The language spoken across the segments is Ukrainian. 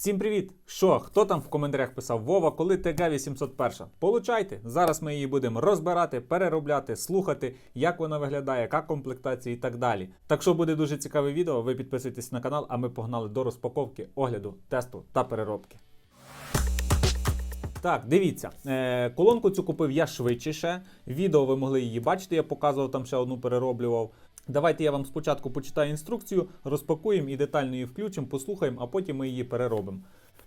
Всім привіт! Що, хто там в коментарях писав Вова, коли ТГ 801? Получайте! Зараз ми її будемо розбирати, переробляти, слухати, як вона виглядає, яка комплектація і так далі. Так що буде дуже цікаве відео. Ви підписуйтесь на канал, а ми погнали до розпаковки, огляду, тесту та переробки. Так, дивіться, е, колонку цю купив я швидше. ще. Відео ви могли її бачити, я показував там ще одну перероблював. Давайте я вам спочатку почитаю інструкцію, розпакуємо і детально її включимо, послухаємо, а потім ми її переробимо.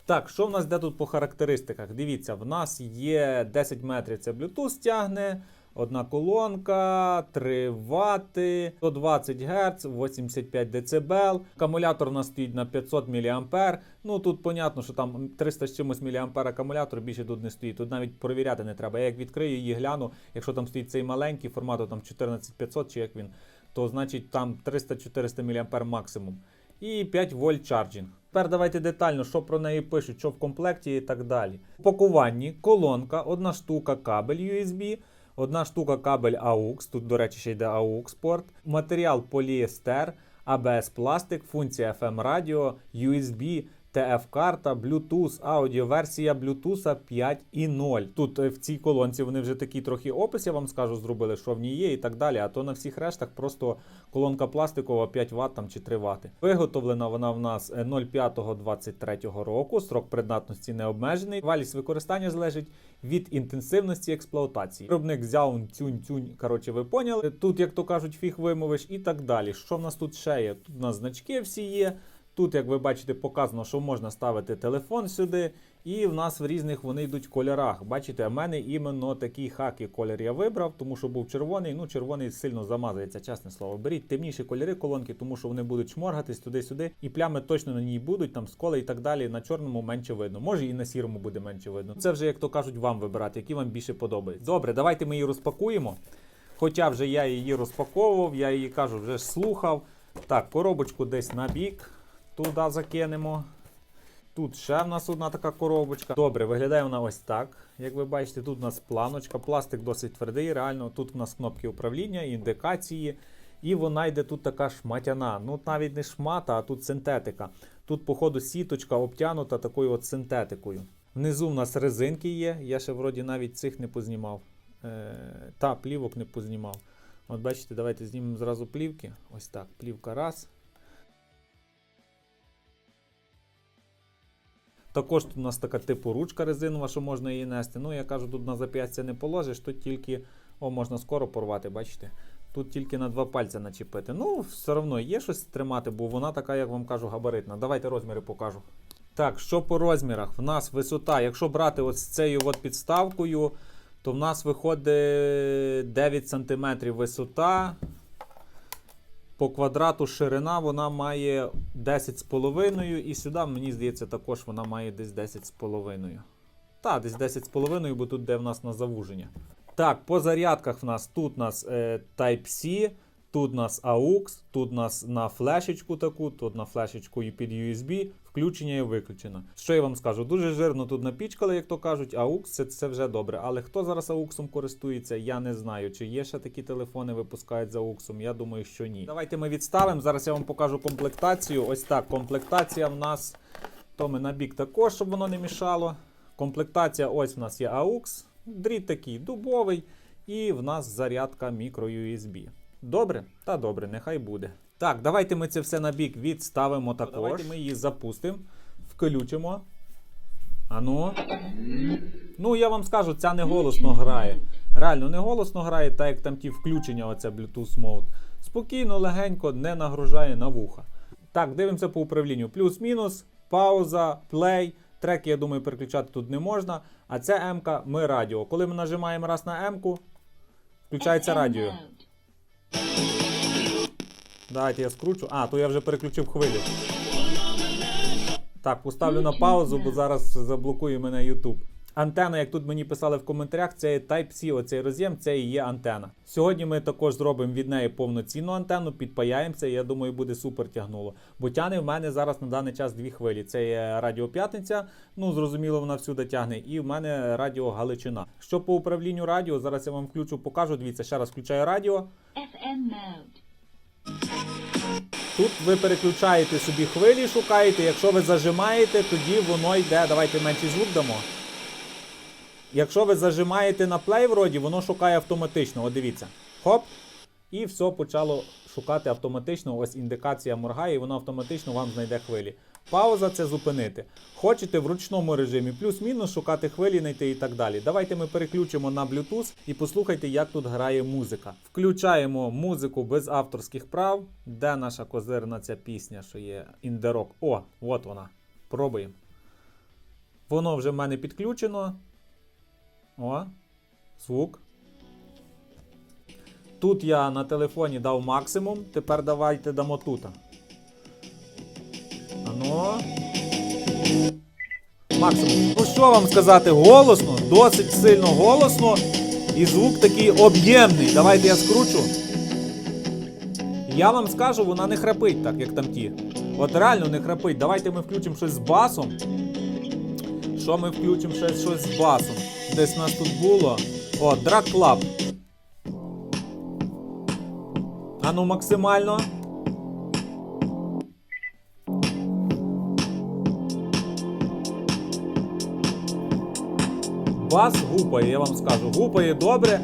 Так, що в нас де тут по характеристиках? Дивіться, в нас є 10 метрів, це Bluetooth тягне, одна колонка, 3 Вт, 120 Гц, 85 дБ. Акумулятор у нас стоїть на 500 мА. Ну тут понятно, що там 300 з чимось мА акумулятор більше тут не стоїть. Тут навіть перевіряти не треба. Я як відкрию її, гляну, якщо там стоїть цей маленький формату, там 14500 чи як він, то значить там 300-400 мА максимум. І 5 вольт чарджинг. Тепер давайте детально, що про неї пишуть, що в комплекті і так далі. У пакуванні колонка, одна штука кабель USB, одна штука кабель AUX, тут, до речі, ще йде AUX порт, матеріал поліестер, ABS пластик, функція FM радіо, USB, TF-карта, Bluetooth, аудіоверсія Bluetooth 5.0. Тут е, в цій колонці вони вже такий трохи опис, я вам скажу, зробили, що в ній є і так далі. А то на всіх рештах просто колонка пластикова 5 Вт там, чи 3 Вт. Виготовлена вона в нас е, 05.23 року. Срок придатності не обмежений. Валість використання залежить від інтенсивності експлуатації. Виробник зяун тюнь тюнь. Коротше, ви поняли. Тут, як то кажуть, фіг вимовиш і так далі. Що в нас тут ще є? Тут у нас значки всі є. Тут, як ви бачите, показано, що можна ставити телефон сюди, і в нас в різних вони йдуть кольорах. Бачите, в мене іменно такий хакі колір я вибрав, тому що був червоний. Ну, червоний сильно замазується, чесне слово. Беріть темніші кольори колонки, тому що вони будуть шморгатись туди-сюди, і плями точно на ній будуть, там сколи і так далі. На чорному менше видно. Може і на сірому буде менше видно. Це вже, як то кажуть, вам вибирати, які вам більше подобаються. Добре, давайте ми її розпакуємо. Хоча вже я її розпаковував, я її кажу, вже слухав. Так, коробочку десь на бік. Туди закинемо. Тут ще в нас одна така коробочка. Добре, виглядає вона ось так. Як ви бачите, тут у нас планочка, пластик досить твердий, реально. Тут у нас кнопки управління, індикації. І вона йде тут така шматяна. Ну, навіть не шмата, а тут синтетика. Тут, походу, сіточка обтянута такою от синтетикою. Внизу в нас резинки є. Я ще вроді навіть цих не познімав. Е, та, плівок не познімав. От бачите, давайте знімемо зразу плівки. Ось так. Плівка раз. Також тут у нас така типу ручка резинова, що можна її нести. Ну, я кажу, тут на зап'ястя не положиш, тут тільки о, можна скоро порвати, бачите? Тут тільки на два пальця начепити. Ну, все одно є щось тримати, бо вона така, як вам кажу, габаритна. Давайте розміри покажу. Так, що по розмірах? В нас висота, якщо брати ось з цією от підставкою, то в нас виходить 9 см висота. По квадрату ширина вона має 10,5 і сюди, мені здається, також вона має десь 10,5. Так, десь 10,5, бо тут де в нас на завуження. Так, по зарядках в нас тут у нас е, Type-C, тут у нас AUX, тут у нас на флешечку таку, тут на флешечку і під USB, включення і виключено. Що я вам скажу? Дуже жирно тут напічкали, як то кажуть, AUX це, це вже добре. Але хто зараз AUX користується, я не знаю. Чи є ще такі телефони, випускають за AUX? Я думаю, що ні. Давайте ми відставимо. Зараз я вам покажу комплектацію. Ось так, комплектація в нас. То ми на бік також, щоб воно не мішало. Комплектація, ось в нас є AUX, дріт такий дубовий, і в нас зарядка microUSB. Добре? Та добре, нехай буде. Так, давайте ми це все на бік відставимо також. Давайте ми її запустимо, включимо. Ану. Ну, я вам скажу, ця не голосно грає. Реально не голосно грає, так як там ті включення, оце Bluetooth Mode. Спокійно, легенько, не нагружає на вуха. Так, дивимося по управлінню. Плюс-мінус, пауза, плей. Треки, я думаю, переключати тут не можна. А це М-ка, ми радіо. Коли ми нажимаємо раз на М-ку, включається радіо. Давайте я скручу. А, то я вже переключив хвилю. Так, поставлю на паузу, бо зараз заблокує мене YouTube. Антена, як тут мені писали в коментарях, це Type-C, оцей роз'єм, це і є антена. Сьогодні ми також зробимо від неї повноцінну антенну, підпаяємося, і я думаю, буде супер тягнуло. Бо тягне в мене зараз на даний час дві хвилі. Це є Радіо П'ятниця, ну зрозуміло, вона всюди тягне, і в мене Радіо Галичина. Що по управлінню радіо, зараз я вам включу, покажу. Дивіться, ще раз включаю радіо. FM mode. Тут ви переключаєте собі хвилі, шукаєте. Якщо ви зажимаєте, тоді воно йде. Давайте менший звук дамо. Якщо ви зажимаєте на плей вроді, воно шукає автоматично. От дивіться. Хоп. І все почало шукати автоматично. Ось індикація моргає, і воно автоматично вам знайде хвилі. Пауза це зупинити. Хочете в ручному режимі, плюс-мінус шукати хвилі, знайти і так далі. Давайте ми переключимо на Bluetooth і послухайте, як тут грає музика. Включаємо музику без авторських прав. Де наша козирна ця пісня, що є Rock? О, от вона. Пробуємо. Воно вже в мене підключено. О, звук. Тут я на телефоні дав максимум. Тепер давайте дамо тут. Ано. Максимум. Ну що вам сказати, голосно, досить сильно голосно. І звук такий об'ємний. Давайте я скручу. Я вам скажу, вона не храпить так, як там ті. От реально не храпить. Давайте ми включимо щось з басом. Що ми включимо ще щось з басом? Десь нас тут було. О, Club. А ну максимально. Бас гупає, я вам скажу. Гупає добре.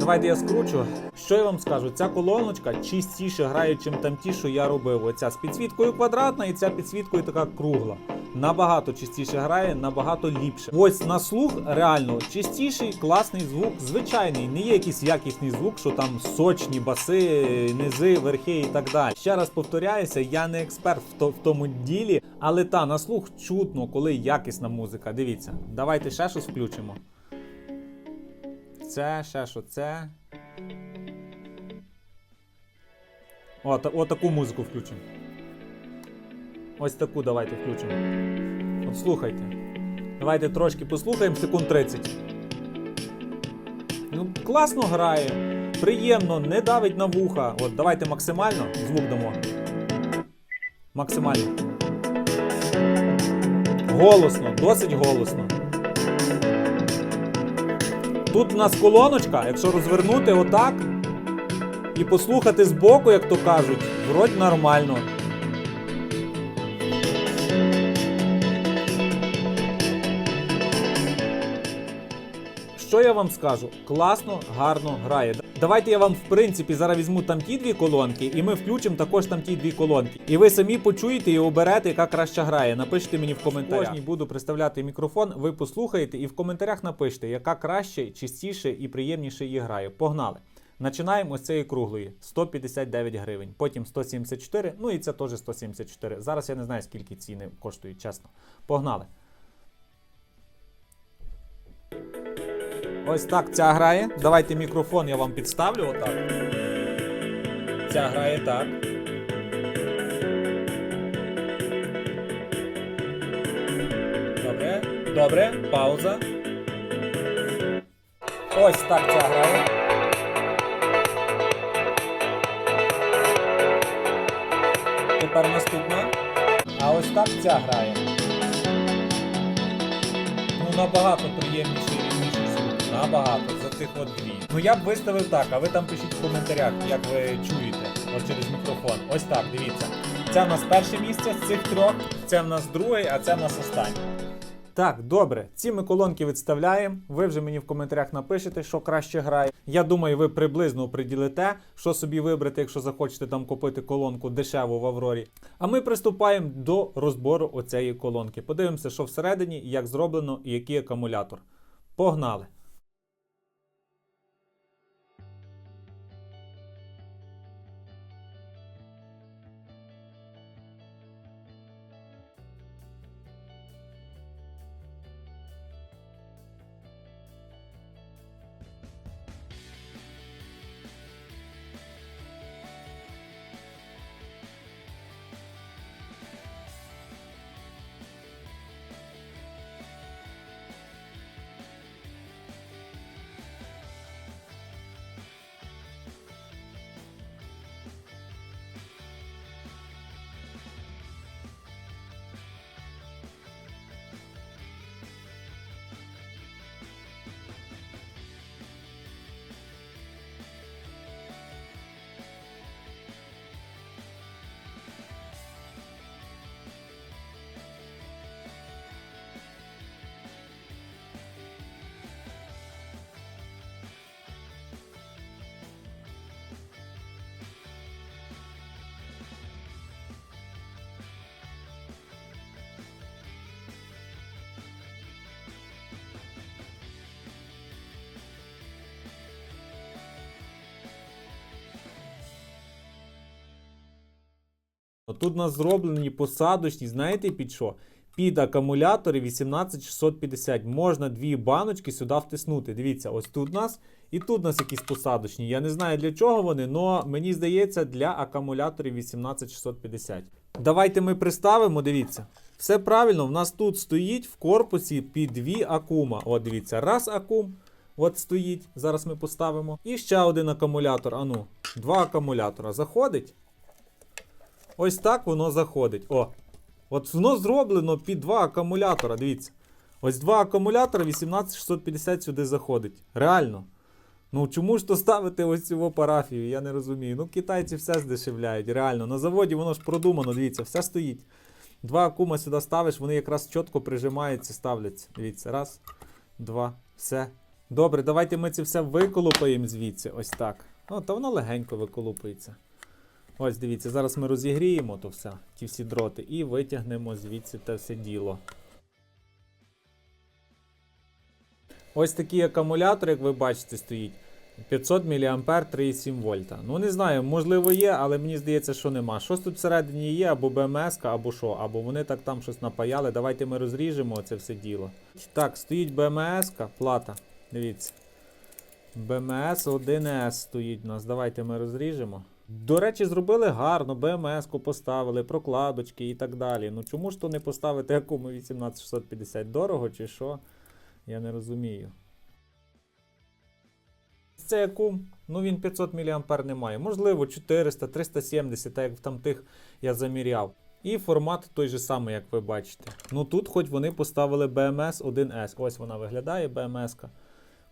Давайте я скручу. Що я вам скажу? Ця колоночка чистіше грає, чим там ті, що я робив. Оця з підсвіткою квадратна і ця підсвіткою така кругла. Набагато чистіше грає, набагато ліпше. Ось на слух реально чистіший, класний звук, звичайний. Не є якийсь якісний звук, що там сочні баси, низи, верхи і так далі. Ще раз повторяюся, я не експерт в, то, в тому ділі, але та на слух чутно, коли якісна музика. Дивіться, давайте ще щось включимо. Це, ще що, це. О, та, таку музику включимо. Ось таку давайте включимо. От слухайте. Давайте трошки послухаємо, секунд 30. Ну, класно грає. Приємно, не давить на вуха. От, давайте максимально звук дамо. Максимально. Голосно, досить голосно. Тут у нас колоночка, якщо розвернути отак і послухати збоку, як то кажуть, вроді нормально. Що я вам скажу? Класно, гарно грає. Давайте я вам в принципі зараз візьму там ті дві колонки, і ми включимо також там ті дві колонки. І ви самі почуєте і оберете, яка краще грає. Напишіть мені в коментарях. Кожній буду представляти мікрофон, ви послухаєте і в коментарях напишіть, яка краще, чистіше і приємніше її грає. Погнали! Починаємо з цієї круглої 159 гривень, потім 174, ну і це теж 174. Зараз я не знаю, скільки ціни коштують, чесно. Погнали. Ось так ця грає. Давайте мікрофон я вам підставлю отак. Ця грає так. Добре. Добре. Пауза. Ось так ця грає. Тепер наступна. А ось так ця грає. Ну набагато приємніше рівніший звук. Набагато за тих от дві. Ну я б виставив так, а ви там пишіть в коментарях, як ви чуєте от через мікрофон. Ось так, дивіться. Це в нас перше місце з цих трьох, це в нас друге, а це в нас останнє. Так, добре, ці ми колонки відставляємо. Ви вже мені в коментарях напишете, що краще грає. Я думаю, ви приблизно приділите, що собі вибрати, якщо захочете там купити колонку дешеву в Аврорі. А ми приступаємо до розбору оцеї колонки. Подивимося, що всередині, як зроблено і який акумулятор. Погнали! Тут у нас зроблені посадочні, знаєте під що? Під акумулятори 18650. Можна дві баночки сюди втиснути. Дивіться, ось тут у нас і тут у нас якісь посадочні. Я не знаю для чого вони, але мені здається, для акумуляторів 18650. Давайте ми приставимо, дивіться. Все правильно, в нас тут стоїть в корпусі під дві акума. От дивіться, раз акум. От стоїть, зараз ми поставимо. І ще один акумулятор. Ану, два акумулятора. Заходить. Ось так воно заходить. О. От воно зроблено під два акумулятора. Дивіться. Ось два акумулятора 18650 сюди заходить. Реально. Ну чому ж то ставити ось цю парафію? Я не розумію. Ну, китайці все здешевляють, реально. На заводі воно ж продумано, дивіться, все стоїть. Два акума сюди ставиш, вони якраз чітко прижимаються, ставляться. Дивіться, раз, два, все. Добре, давайте ми це все виколупаємо звідси. Ось так. Ну, та воно легенько виколупується. Ось дивіться, зараз ми розігріємо то все, ті всі дроти, і витягнемо звідси те все діло. Ось такий акумулятор, як ви бачите, стоїть. 500 мА 3,7 вольта. Ну не знаю, можливо є, але мені здається, що нема. Щось тут всередині є, або БМС, або що, або вони так там щось напаяли. Давайте ми розріжемо це все діло. Так, стоїть БМС, плата. Дивіться. БМС 1С стоїть у нас. Давайте ми розріжемо. До речі, зробили гарно, БМС-ку поставили, прокладочки і так далі. Ну чому ж то не поставити акуму 18650 дорого чи що? Я не розумію. Цей акум, ну він 500 мА не має. Можливо, 400, 370, так як там тих я заміряв. І формат той же самий, як ви бачите. Ну тут хоч вони поставили BMS 1S. Ось вона виглядає, BMS. -ка.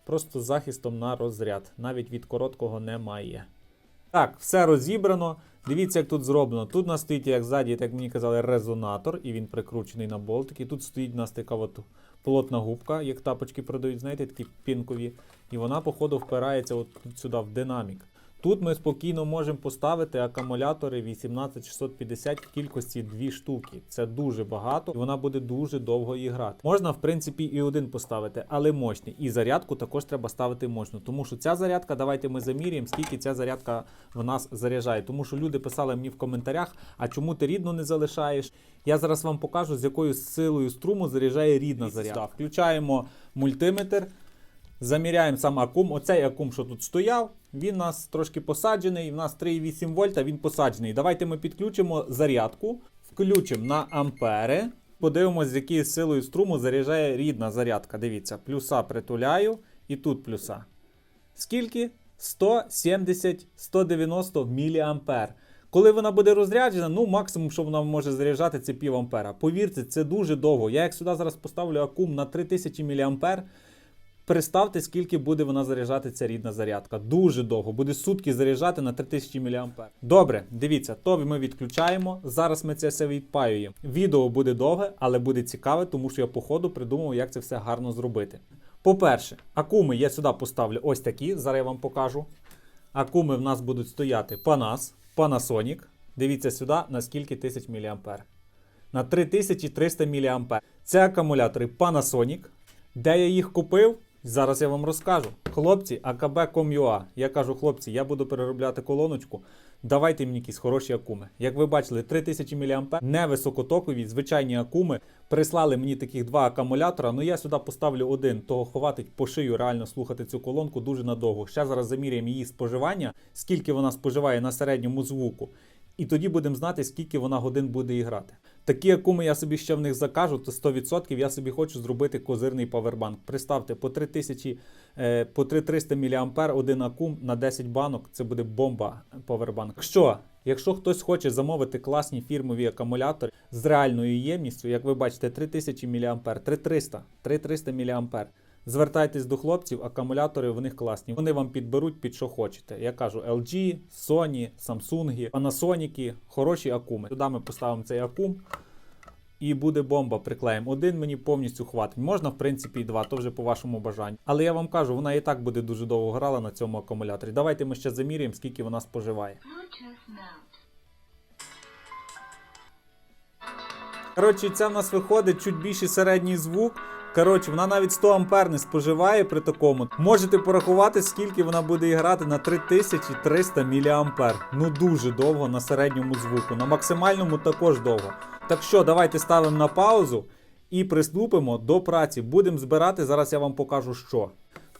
Просто захистом на розряд. Навіть від короткого немає. Так, все розібрано. Дивіться, як тут зроблено. Тут у нас стоїть, як ззаді, як мені казали, резонатор, і він прикручений на болтики. Тут стоїть у нас така от плотна губка, як тапочки продають, знаєте, такі пінкові. І вона, походу, впирається от сюди в динамік. Тут ми спокійно можемо поставити акумулятори 18650 в кількості 2 штуки. Це дуже багато, і вона буде дуже довго і грати. Можна, в принципі, і один поставити, але мощний. І зарядку також треба ставити мощну. Тому що ця зарядка, давайте ми заміряємо, скільки ця зарядка в нас заряджає. Тому що люди писали мені в коментарях, а чому ти рідну не залишаєш? Я зараз вам покажу, з якою силою струму заряджає рідна зарядка. Включаємо мультиметр. Заміряємо сам акум. Оцей акум, що тут стояв, він у нас трошки посаджений. У нас 3,8 вольта, він посаджений. Давайте ми підключимо зарядку, включимо на ампери. Подивимось, з якою силою струму заряджає рідна зарядка. Дивіться, плюса притуляю і тут плюса. Скільки? 170-190 мА. Коли вона буде розряджена, ну максимум, що вона може заряджати, це пів ампера. Повірте, це дуже довго. Я як сюди зараз поставлю акум на 3000 мА. Представте, скільки буде вона заряджати ця рідна зарядка. Дуже довго. Буде сутки заряджати на 3000 мА. Добре, дивіться, то ми відключаємо. Зараз ми це все відпаюємо. Відео буде довге, але буде цікаве, тому що я по ходу придумав, як це все гарно зробити. По-перше, акуми я сюди поставлю ось такі. Зараз я вам покажу. Акуми в нас будуть стояти Panas, Panasonic. Дивіться сюди, на скільки тисяч мА. На 3300 мА. Це акумулятори Panasonic. Де я їх купив? Зараз я вам розкажу. Хлопці, akb.com.ua. Я кажу, хлопці, я буду переробляти колоночку. Давайте мені якісь хороші акуми. Як ви бачили, 3000 мА, невисокотокові, звичайні акуми. Прислали мені таких два акумулятора. Ну я сюди поставлю один, того хватить по шию реально слухати цю колонку дуже надовго. Ще зараз заміряємо її споживання, скільки вона споживає на середньому звуку. І тоді будемо знати, скільки вона годин буде і грати. Такі акуми я собі ще в них закажу, то 100% я собі хочу зробити козирний павербанк. Представте, по 3000, е, по 3300 мА один акум на 10 банок це буде бомба павербанк. Якщо, якщо хтось хоче замовити класні фірмові акумулятори з реальною ємністю, як ви бачите, 3000 мА, 3300, 3300 мА. Звертайтесь до хлопців, акумулятори в них класні. Вони вам підберуть під що хочете. Я кажу LG, Sony, Samsung, Panasonic, хороші акуми. Туди ми поставимо цей акум. І буде бомба, приклеїмо. Один мені повністю хватить. Можна, в принципі, і два, то вже по вашому бажанню. Але я вам кажу, вона і так буде дуже довго грала на цьому акумуляторі. Давайте ми ще заміряємо, скільки вона споживає. Коротше, це в нас виходить чуть більший середній звук. Коротше, вона навіть 100 ампер не споживає при такому. Можете порахувати, скільки вона буде грати на 3300 мА. Ну дуже довго на середньому звуку. На максимальному також довго. Так що, давайте ставимо на паузу і приступимо до праці. Будемо збирати. Зараз я вам покажу, що.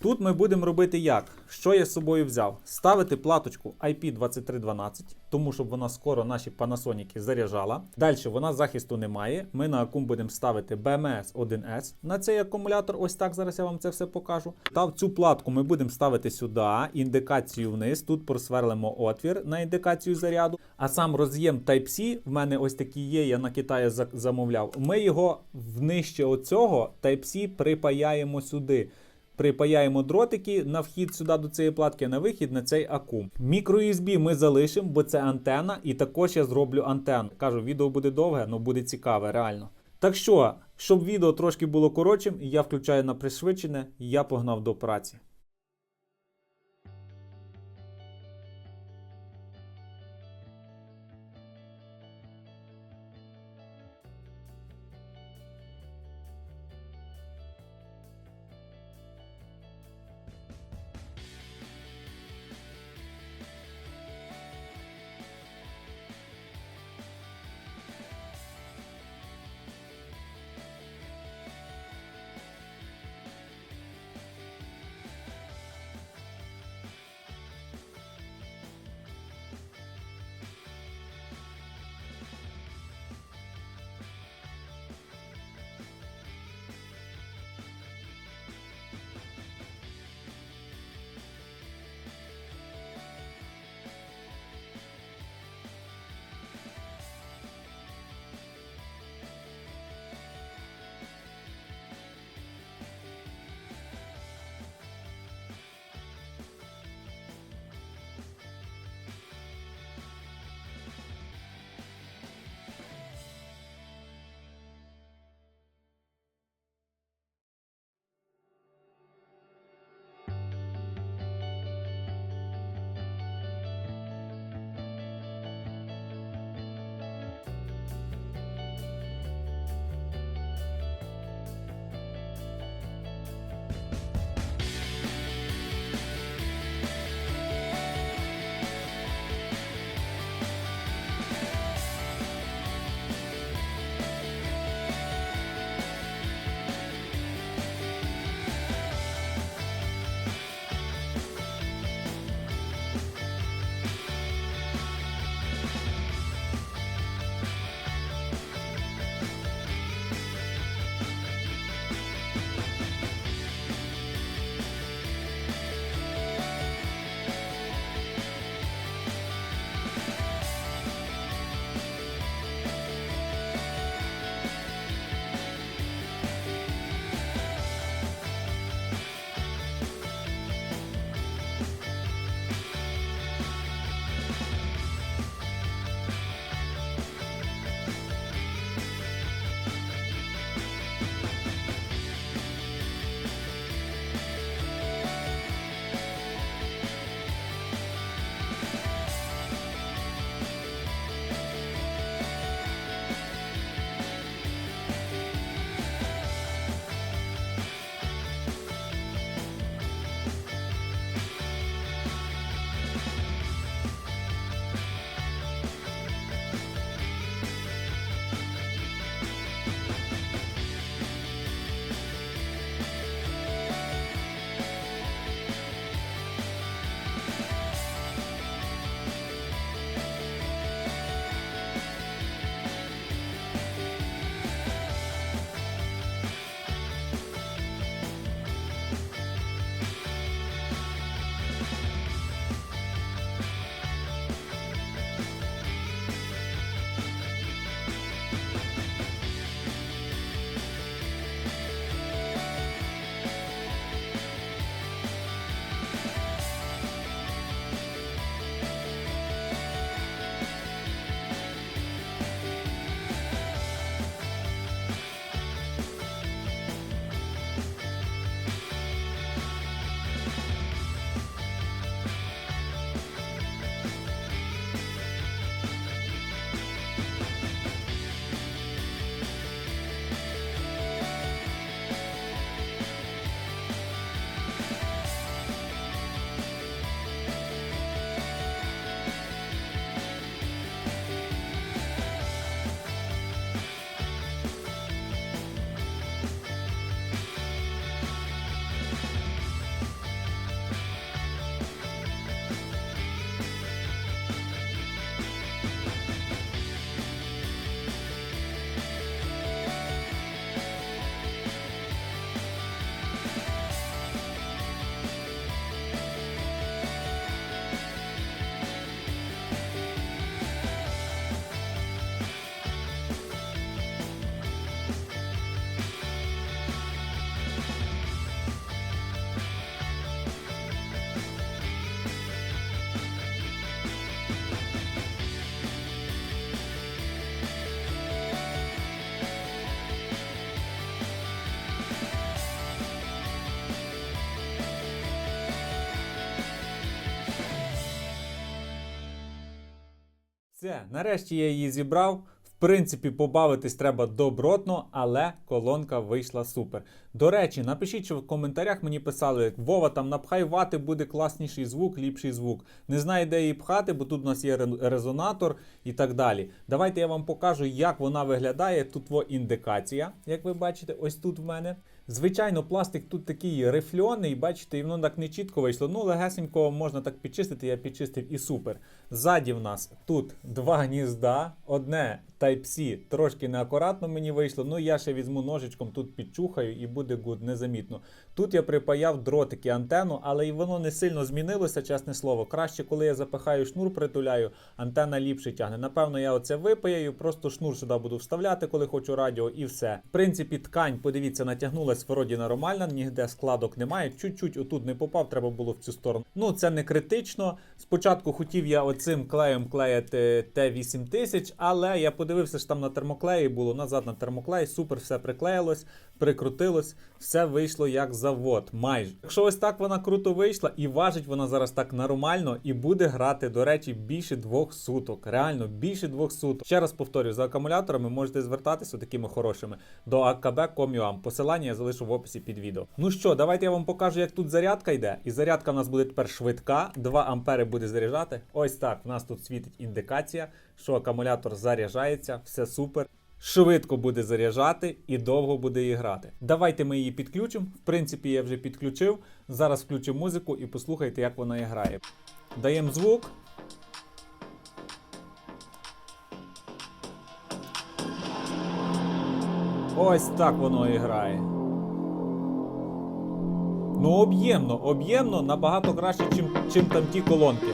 Тут ми будемо робити як? Що я з собою взяв? Ставити платочку IP2312, тому щоб вона скоро наші Panasonic заряджала. Далі вона захисту не має. Ми на акум будемо ставити BMS 1S на цей акумулятор. Ось так зараз я вам це все покажу. Та в цю платку ми будемо ставити сюди, індикацію вниз. Тут просверлимо отвір на індикацію заряду. А сам роз'єм Type-C в мене ось такий є, я на Китаї замовляв. Ми його внижче оцього Type-C припаяємо сюди. Припаяємо дротики на вхід сюди до цієї платки, на вихід на цей акум. Мікро USB ми залишимо, бо це антена, і також я зроблю антенну. Кажу, відео буде довге, але буде цікаве, реально. Так що, щоб відео трошки було коротшим, я включаю на пришвидшене, я погнав до праці. Все, нарешті я її зібрав. В принципі, побавитись треба добротно, але колонка вийшла супер. До речі, напишіть, що в коментарях мені писали: Вова, там напхай вати буде класніший звук, ліпший звук. Не знаю, де її пхати, бо тут у нас є резонатор і так далі. Давайте я вам покажу, як вона виглядає. Тут індикація, як ви бачите, ось тут в мене. Звичайно, пластик тут такий рифльоний, бачите, і воно так не чітко вийшло. Ну, легесенько можна так підчистити, я підчистив і супер. Ззаді в нас тут два гнізда, одне Type-C, трошки неакуратно мені вийшло. Ну я ще візьму ножичком, тут підчухаю і буде гуд, незамітно. Тут я припаяв дротики антенну, але і воно не сильно змінилося, чесне слово. Краще, коли я запихаю шнур, притуляю, антенна ліпше тягне. Напевно, я оце випаяю, просто шнур сюди буду вставляти, коли хочу радіо, і все. В принципі, ткань, подивіться, натягнулась вроді нормально, ніде складок немає. Чуть-чуть отут не попав, треба було в цю сторону. Ну, це не критично. Спочатку хотів я оцим клеєм клеїти Т8000, але я подивився, що там на термоклеї було назад на термоклей, супер, все приклеїлось, прикрутилось, все вийшло як завод. Майже. Якщо ось так вона круто вийшла, і важить вона зараз так нормально, і буде грати, до речі, більше двох суток. Реально більше двох суток. Ще раз повторюю, за акумуляторами можете звертатися такими хорошими до Комюам. Посилання я залишу в описі під відео. Ну що, давайте я вам покажу, як тут зарядка йде. І зарядка в нас буде тепер швидка. 2 ампери буде заряджати. Ось так. В нас тут світить індикація, що акумулятор заряджається, все супер. Швидко буде заряджати і довго буде її грати. Давайте ми її підключимо. В принципі, я вже підключив. Зараз включу музику і послухайте, як вона грає. Даємо звук. Ось так воно і грає. Ну, об'ємно, об'ємно набагато краще, чим, чим там ті колонки.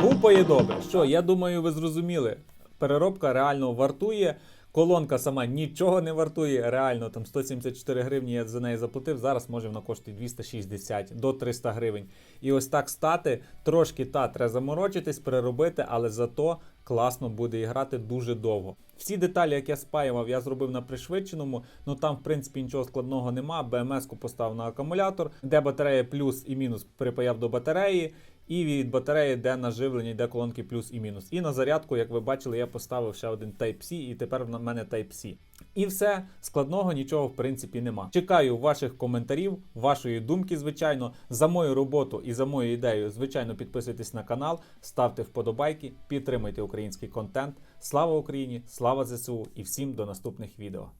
Гупає добре. Що, я думаю, ви зрозуміли. Переробка реально вартує. Колонка сама нічого не вартує. Реально там 174 гривні я за неї заплатив. Зараз може вона коштує 260 до 300 гривень. І ось так стати. Трошки та треба заморочитись, переробити, але зато класно буде і грати дуже довго. Всі деталі, як я спаював, я зробив на пришвидшеному. Ну там, в принципі, нічого складного нема. БМС-ку поставив на акумулятор, де батарея плюс і мінус припаяв до батареї. І від батареї, де на живлення йде колонки плюс і мінус. І на зарядку, як ви бачили, я поставив ще один Type-C, і тепер в мене Type-C. І все, складного нічого в принципі нема. Чекаю ваших коментарів, вашої думки, звичайно. За мою роботу і за мою ідею, звичайно, підписуйтесь на канал, ставте вподобайки, підтримуйте український контент. Слава Україні! Слава ЗСУ і всім до наступних відео.